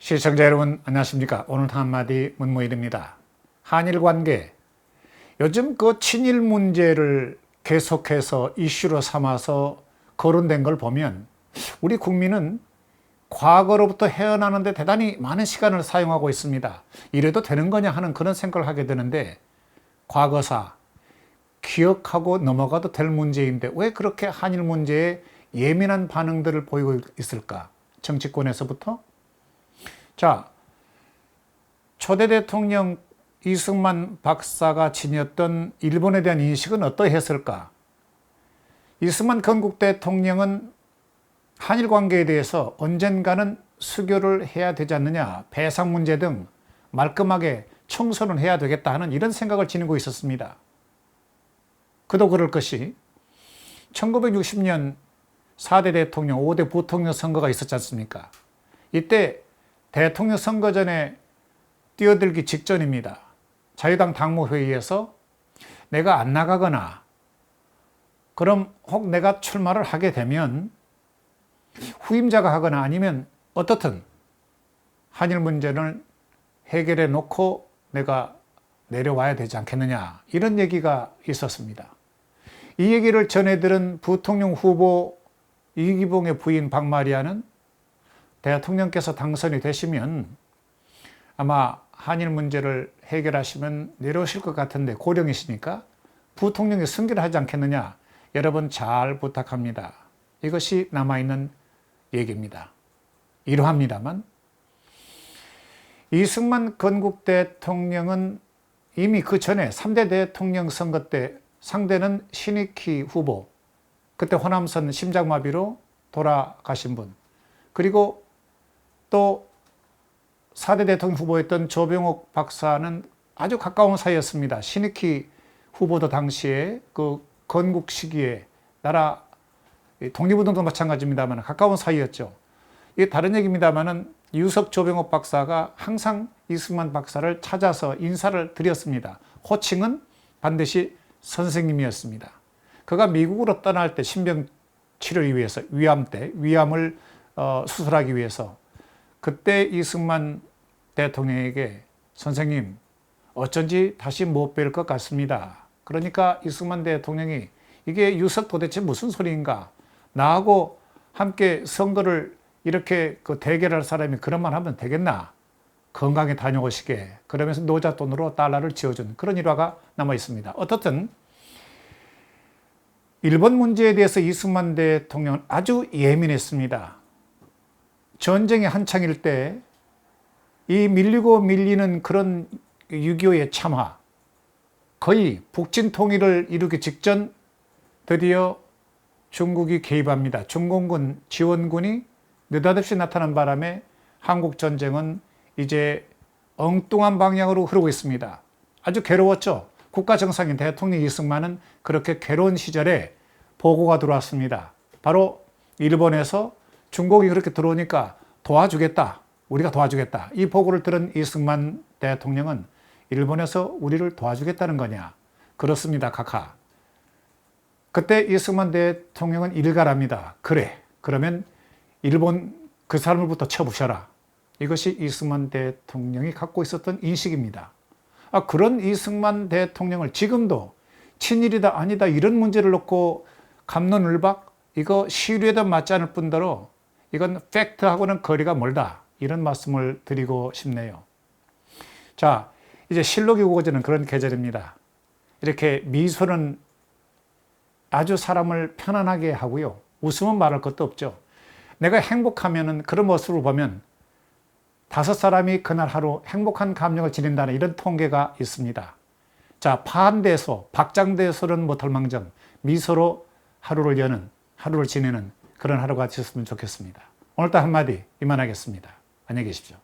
시청자 여러분 안녕하십니까? 오늘 한마디 문모일입니다. 한일 관계. 요즘 그 친일 문제를 계속해서 이슈로 삼아서 거론된 걸 보면 우리 국민은 과거로부터 헤어나는 데 대단히 많은 시간을 사용하고 있습니다. 이래도 되는 거냐 하는 그런 생각을 하게 되는데 과거사 기억하고 넘어가도 될 문제인데 왜 그렇게 한일 문제에 예민한 반응들을 보이고 있을까? 정치권에서부터 자, 초대 대통령 이승만 박사가 지녔던 일본에 대한 인식은 어떠했을까? 이승만 건국 대통령은 한일 관계에 대해서 언젠가는 수교를 해야 되지 않느냐, 배상 문제 등 말끔하게 청소는 해야 되겠다 하는 이런 생각을 지니고 있었습니다. 그도 그럴 것이 1960년 4대 대통령, 5대 부통령 선거가 있었지 않습니까? 이때 대통령 선거 전에 뛰어들기 직전입니다. 자유당 당무회의에서 내가 안 나가거나 그럼 혹 내가 출마를 하게 되면 후임자가 하거나 아니면 어떻든 한일 문제를 해결해 놓고 내가 내려와야 되지 않겠느냐 이런 얘기가 있었습니다. 이 얘기를 전해 들은 부통령 후보 이기봉의 부인 박마리아는 대통령께서 당선이 되시면 아마 한일 문제를 해결하시면 내려오실 것 같은데 고령이시니까 부통령이 승계를 하지 않겠느냐 여러분 잘 부탁합니다. 이것이 남아있는 얘기입니다. 이러합니다만 이승만 건국 대통령은 이미 그 전에 3대 대통령 선거 때 상대는 신익희 후보 그때 호남선 심장마비로 돌아가신 분 그리고 또 4대 대통령 후보였던 조병옥 박사는 아주 가까운 사이였습니다. 신익희 후보도 당시에 그 건국 시기에 나라 독립운동도 마찬가지입니다만 가까운 사이였죠. 이게 다른 얘기입니다만은 유석 조병옥 박사가 항상 이승만 박사를 찾아서 인사를 드렸습니다. 호칭은 반드시 선생님이었습니다. 그가 미국으로 떠날 때 신병 치료를 위해서 위암 때 위암을 어, 수술하기 위해서 그때 이승만 대통령에게 선생님 어쩐지 다시 못 뵐 것 같습니다. 그러니까 이승만 대통령이 이게 유석 도대체 무슨 소리인가? 나하고 함께 선거를 이렇게 그 대결할 사람이 그런 말 하면 되겠나? 건강에 다녀오시게. 그러면서 노자 돈으로 달러를 지어준 그런 일화가 남아 있습니다. 어떻든 일본 문제에 대해서 이승만 대통령은 아주 예민했습니다. 전쟁이 한창일 때 이 밀리고 밀리는 그런 6.25의 참화, 거의 북진 통일을 이루기 직전 드디어 중국이 개입합니다. 중공군 지원군이 느닷없이 나타난 바람에 한국 전쟁은 이제 엉뚱한 방향으로 흐르고 있습니다. 아주 괴로웠죠. 국가 정상인 대통령 이승만은 그렇게 괴로운 시절에 보고가 들어왔습니다. 바로 일본에서 중국이 그렇게 들어오니까 도와주겠다. 우리가 도와주겠다. 이 보고를 들은 이승만 대통령은 일본에서 우리를 도와주겠다는 거냐? 그렇습니다. 카카. 그때 이승만 대통령은 일갈합니다. 그래. 그러면 일본 그 사람을부터 쳐부셔라. 이것이 이승만 대통령이 갖고 있었던 인식입니다. 아, 그런 이승만 대통령을 지금도 친일이다 아니다 이런 문제를 놓고 감론을박 이거 시류에도 맞지 않을 뿐더러 이건 팩트하고는 거리가 멀다. 이런 말씀을 드리고 싶네요. 자, 이제 실록이 오고지는 그런 계절입니다. 이렇게 미소는 아주 사람을 편안하게 하고요. 웃으면 말할 것도 없죠. 내가 행복하면은 그런 모습을 보면 다섯 사람이 그날 하루 행복한 감정을 지닌다는 이런 통계가 있습니다. 자, 파한대소, 박장대소는 못할 망정, 미소로 하루를 여는, 하루를 지내는 그런 하루가 되셨으면 좋겠습니다. 오늘도 한마디 이만하겠습니다. 안녕히 계십시오.